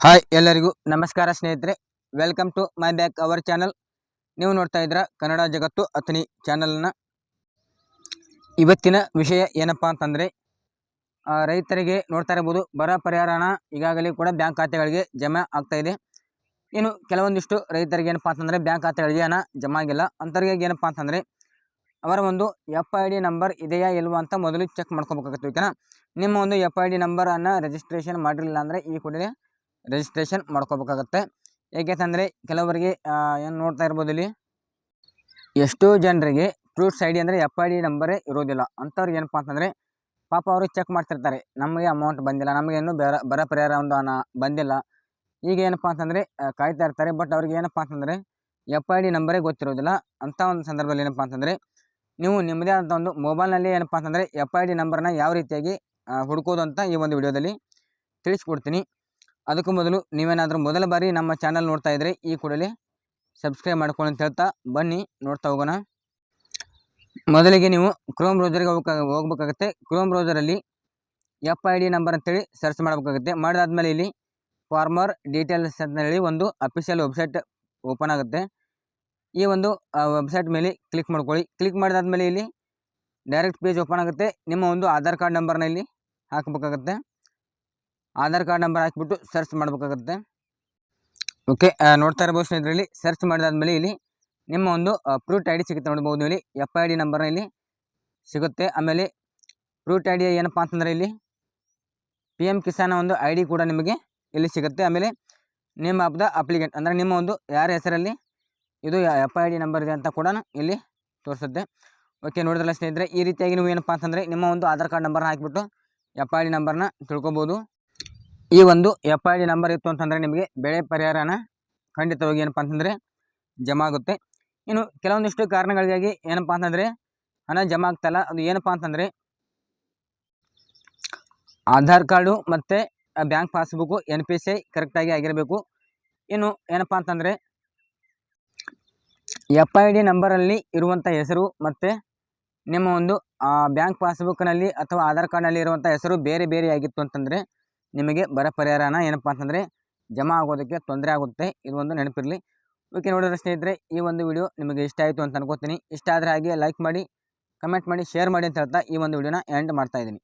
Hi ಎಲ್ಲರಿಗೂ ನಮಸ್ಕಾರ ಸ್ನೇಹಿತರೆ. Welcome to my back our channel ನೀವು ನೋಡ್ತಾ ಇದ್ದೀರಾ ಕನ್ನಡ ಜಗತ್ತು ಅಥನಿ ಚಾನಲ್ನ ಇವತ್ತಿನ ವಿಷಯ ಏನಪ್ಪ ಅಂತಂದರೆ ರೈತರಿಗೆ ನೋಡ್ತಾ ಇರ್ಬೋದು, ಬರ ಪರಿಹಾರನ ಈಗಾಗಲೇ ಕೂಡ ಬ್ಯಾಂಕ್ ಖಾತೆಗಳಿಗೆ ಜಮಾ ಆಗ್ತಾ ಇದೆ. ಇನ್ನು ಕೆಲವೊಂದಿಷ್ಟು ರೈತರಿಗೆ ಏನಪ್ಪ ಅಂತಂದರೆ, ಬ್ಯಾಂಕ್ ಖಾತೆಗಳಿಗೆ ಹಣ ಜಮಾ ಆಗಿಲ್ಲ. ಅಂಥವ್ರಿಗೆ ಏನಪ್ಪ ಅಂತಂದರೆ, ಅವರ ಒಂದು ಎಫ್ ಐ ಡಿ ನಂಬರ್ ಇದೆಯಾ ಇಲ್ವಾ ಅಂತ ಮೊದಲು ಚೆಕ್ ಮಾಡ್ಕೋಬೇಕಾಗುತ್ತೆ ಓಕೆನಾ ನಿಮ್ಮ ಒಂದು ಎಫ್ ಐ ಡಿ ನಂಬರನ್ನು ರಿಜಿಸ್ಟ್ರೇಷನ್ ಮಾಡಿರಲಿಲ್ಲ ಅಂದರೆ ಈ ಕೂಡಲೇ ರಿಜಿಸ್ಟ್ರೇಷನ್ ಮಾಡ್ಕೋಬೇಕಾಗತ್ತೆ. ಏಕೆಂತಂದರೆ ಕೆಲವರಿಗೆ ಏನು ನೋಡ್ತಾ ಇರ್ಬೋದು ಇಲ್ಲಿ? ಎಷ್ಟೋ ಜನರಿಗೆ ಫ್ರೂಟ್ಸ್ ಐ ಡಿ ಅಂದರೆ ಎಫ್ ಐ ಡಿ ನಂಬರೇ ಇರೋದಿಲ್ಲ. ಅಂಥವ್ರಿಗೆ ಏನಪ್ಪ ಅಂತಂದರೆ, ಪಾಪ ಅವರು ಚೆಕ್ ಮಾಡ್ತಿರ್ತಾರೆ. ನಮಗೆ ಅಮೌಂಟ್ ಬಂದಿಲ್ಲ ನಮಗೇನು ಬರ ಬರ ಪರಿಹಾರ ಒಂದು ಬಂದಿಲ್ಲ. ಈಗ ಏನಪ್ಪ ಅಂತಂದರೆ ಕಾಯ್ತಾ ಇರ್ತಾರೆ ಬಟ್ ಅವ್ರಿಗೆ ಏನಪ್ಪ ಅಂತಂದರೆ ಎಫ್ ಐ ಡಿ ನಂಬರೇ ಗೊತ್ತಿರೋದಿಲ್ಲ. ಅಂಥ ಒಂದು ಸಂದರ್ಭದಲ್ಲಿ ಏನಪ್ಪ ಅಂತಂದರೆ, ನೀವು ನಿಮ್ಮದೇ ಆದಂಥ ಒಂದು ಮೊಬೈಲ್ನಲ್ಲಿ ಏನಪ್ಪ ಅಂತಂದರೆ ಎಫ್ ಐ ಡಿ ನಂಬರ್ನ ಯಾವ ರೀತಿಯಾಗಿ ಹುಡುಕೋದು ಅಂತ ಈ ಒಂದು ವಿಡಿಯೋದಲ್ಲಿ ತಿಳಿಸ್ಕೊಡ್ತೀನಿ. ಅದಕ್ಕೂ ಮೊದಲು ನೀವೇನಾದರೂ ಮೊದಲ ಬಾರಿ ನಮ್ಮ ಚಾನಲ್ ನೋಡ್ತಾ ಇದ್ದರೆ ಈ ಕೂಡಲೇ ಸಬ್ಸ್ಕ್ರೈಬ್ ಮಾಡ್ಕೊಳ್ಳಿ ಅಂತ ಹೇಳ್ತಾ ಬನ್ನಿ, ನೋಡ್ತಾ ಹೋಗೋಣ. ಮೊದಲಿಗೆ ನೀವು ಕ್ರೋಮ್ ಬ್ರೌಸರ್ಗೆ ಹೋಗ್ಬೇಕಾ, ಹೋಗ್ಬೇಕಾಗತ್ತೆ. ಕ್ರೋಮ್ ಬ್ರೌಸರಲ್ಲಿ ಎಫ್ ಐ ಡಿ ನಂಬರ್ ಅಂತೇಳಿ ಸರ್ಚ್ ಮಾಡಬೇಕಾಗುತ್ತೆ. ಮಾಡಿದಾದ್ಮೇಲೆ ಇಲ್ಲಿ ಫಾರ್ಮರ್ ಡೀಟೇಲ್ಸ್ ಅಂತ ಹೇಳಿ ಒಂದು ಅಫಿಷಿಯಲ್ ವೆಬ್ಸೈಟ್ ಓಪನ್ ಆಗುತ್ತೆ. ಈ ಒಂದು ವೆಬ್ಸೈಟ್ ಮೇಲೆ ಕ್ಲಿಕ್ ಮಾಡ್ಕೊಳ್ಳಿ. ಕ್ಲಿಕ್ ಮಾಡಿದಾದ್ಮೇಲೆ ಇಲ್ಲಿ ಡೈರೆಕ್ಟ್ ಪೇಜ್ ಓಪನ್ ಆಗುತ್ತೆ. ನಿಮ್ಮ ಒಂದು ಆಧಾರ್ ಕಾರ್ಡ್ ನಂಬರ್ನ ಇಲ್ಲಿ ಹಾಕಬೇಕಾಗತ್ತೆ. ಆಧಾರ್ ಕಾರ್ಡ್ ನಂಬರ್ ಹಾಕಿಬಿಟ್ಟು ಸರ್ಚ್ ಮಾಡಬೇಕಾಗುತ್ತೆ. ಓಕೆ ನೋಡ್ತಾ ಇರ್ಬೋದು ಸ್ನೇಹಿತರಲ್ಲಿ ಸರ್ಚ್ ಮಾಡಿದಾದ್ಮೇಲೆ ಇಲ್ಲಿ ನಿಮ್ಮ ಒಂದು ಪ್ರೂಟ್ ಐ ಡಿ ಸಿಗುತ್ತೆ ನೋಡ್ಬೋದು ಇಲ್ಲಿ. ಎಫ್ ಐ ಡಿ ನಂಬರ್ನ ಇಲ್ಲಿ ಸಿಗುತ್ತೆ. ಆಮೇಲೆ ಪ್ರೂಟ್ ಐ ಡಿ ಏನಪ್ಪ ಅಂತಂದರೆ ಇಲ್ಲಿ ಪಿ ಎಂ ಕಿಸಾನ್ ಒಂದು ಐ ಡಿ ಕೂಡ ನಿಮಗೆ ಇಲ್ಲಿ ಸಿಗುತ್ತೆ. ಆಮೇಲೆ ನೇಮ್ ಆಫ್ ದ ಅಪ್ಲಿಕೆಂಟ್ ಅಂದರೆ ನಿಮ್ಮ ಒಂದು ಯಾರ ಹೆಸರಲ್ಲಿ ಇದು ಎಫ್ ಐ ಡಿ ನಂಬರ್ ಇದೆ ಅಂತ ಕೂಡ ಇಲ್ಲಿ ತೋರಿಸುತ್ತೆ. ಓಕೆ, ನೋಡಿದ್ರಲ್ಲ ಸ್ನೇಹಿತರೆ, ಈ ರೀತಿಯಾಗಿ ನೀವು ಏನಪ್ಪ ಅಂತಂದರೆ ನಿಮ್ಮ ಒಂದು ಆಧಾರ್ ಕಾರ್ಡ್ ನಂಬರ್ನ ಹಾಕಿಬಿಟ್ಟು ಎಫ್ ಐ ಡಿ ನಂಬರ್ನ ತಿಳ್ಕೊಬೋದು. ಈ ಒಂದು ಎಫ್ ಐ ಡಿ ನಂಬರ್ ಇತ್ತು ಅಂತಂದರೆ ನಿಮಗೆ ಬೆಳೆ ಪರಿಹಾರನ ಖಂಡಿತವಾಗಿ ಏನಪ್ಪ ಅಂತಂದರೆ ಜಮಾ ಆಗುತ್ತೆ. ಇನ್ನು ಕೆಲವೊಂದಿಷ್ಟು ಕಾರಣಗಳಿಗಾಗಿ ಏನಪ್ಪ ಅಂತಂದರೆ ಹಣ ಜಮಾ ಆಗ್ತಲ್ಲ, ಅದು ಏನಪ್ಪ ಅಂತಂದರೆ ಆಧಾರ್ ಕಾರ್ಡು ಮತ್ತು bank passbook N P C I ಕರೆಕ್ಟಾಗಿ ಆಗಿರಬೇಕು. ಇನ್ನು ಏನಪ್ಪ ಅಂತಂದರೆ ಎಫ್ ಐ ಡಿ ನಂಬರಲ್ಲಿ ಇರುವಂಥ ಹೆಸರು ಮತ್ತು ನಿಮ್ಮ ಒಂದು ಬ್ಯಾಂಕ್ ಪಾಸ್ಬುಕ್ನಲ್ಲಿ ಅಥವಾ ಆಧಾರ್ ಕಾರ್ಡ್ನಲ್ಲಿ ಇರುವಂಥ ಹೆಸರು ಬೇರೆ ಬೇರೆ ಆಗಿತ್ತು ಅಂತಂದರೆ ನಿಮಗೆ ಬರ ಪರಿಹಾರನ ಏನಪ್ಪ ಅಂತಂದರೆ ಜಮಾ ಆಗೋದಕ್ಕೆ ತೊಂದರೆ ಆಗುತ್ತೆ. ಇದು ಒಂದು ನೆನಪಿರಲಿ. ಓಕೆ ನೋಡಿದ್ರೆ ಸ್ನೇಹಿತರೆ, ಈ ಒಂದು ವಿಡಿಯೋ ನಿಮಗೆ ಇಷ್ಟ ಆಯಿತು ಅಂತ ಅನ್ಕೋತೀನಿ. ಇಷ್ಟ ಆದರೆ ಹಾಗೆ ಲೈಕ್ ಮಾಡಿ ಕಮೆಂಟ್ ಮಾಡಿ ಶೇರ್ ಮಾಡಿ ಅಂತ ಹೇಳ್ತಾ ಈ ಒಂದು ವಿಡಿಯೋನ ಎಂಡ್ ಮಾಡ್ತಾ ಇದ್ದೀನಿ.